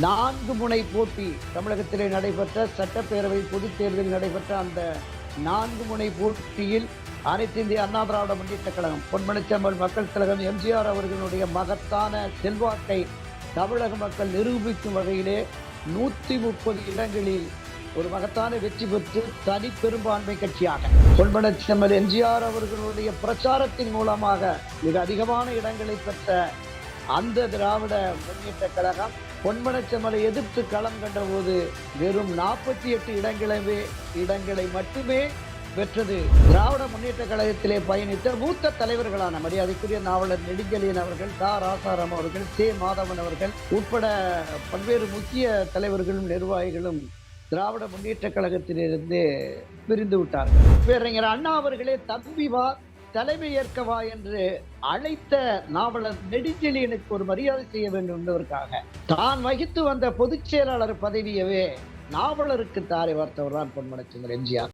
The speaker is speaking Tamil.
நான்கு முனை போட்டி தமிழகத்திலே நடைபெற்ற சட்டப்பேரவை பொதுத் தேர்தலில் நடைபெற்ற அந்த நான்கு முனை போட்டியில் அனைத்து இந்திய அண்ணா திராவிட முன்னேற்ற கழகம் பொன்மனச்சம்பல் மக்கள் கழகம் எம்ஜிஆர் அவர்களுடைய மகத்தான செல்வாக்கை தமிழக மக்கள் நிரூபிக்கும் வகையிலே நூற்றி முப்பது இடங்களில் ஒரு மகத்தான வெற்றி பெற்று தனி பெரும்பான்மை கட்சியாக. பொன்மனச்செம்மல் எம்ஜிஆர் அவர்களுடைய பிரச்சாரத்தின் மூலமாக மிக அதிகமான இடங்களை பெற்ற அந்த திராவிட முன்னேற்ற கழகம் பொன்மனச்சமலை எதிர்த்து களம் கண்டபோது வெறும் நாற்பத்தி எட்டு இடங்களவே இடங்களை மட்டுமே பெற்றது. திராவிட முன்னேற்ற கழகத்திலே பயணித்த மூத்த தலைவர்களான மரியாதைக்குரிய நாவலர் நெடுஞ்செழியன் அவர்கள் தா ராசாராம் அவர்கள் சே மாதவன் அவர்கள் உட்பட பல்வேறு முக்கிய தலைவர்களும் நிர்வாகிகளும் திராவிட முன்னேற்ற கழகத்திலிருந்து பிரிந்து விட்டார்கள். பேரறிஞர் அண்ணா அவர்களே தம்பி வா தலைமை ஏற்கவா என்று அழைத்த நாவலர் நெடுஞ்செழியனுக்கு ஒரு மரியாதை செய்ய வேண்டும் என்பதற்காக. தான் வகித்து வந்த பொதுச் செயலாளர் பதவியவே நாவலருக்கு தாரை வார்த்தவர் தான் பொன்மனச்சந்திரன் எம்ஜிஆர்.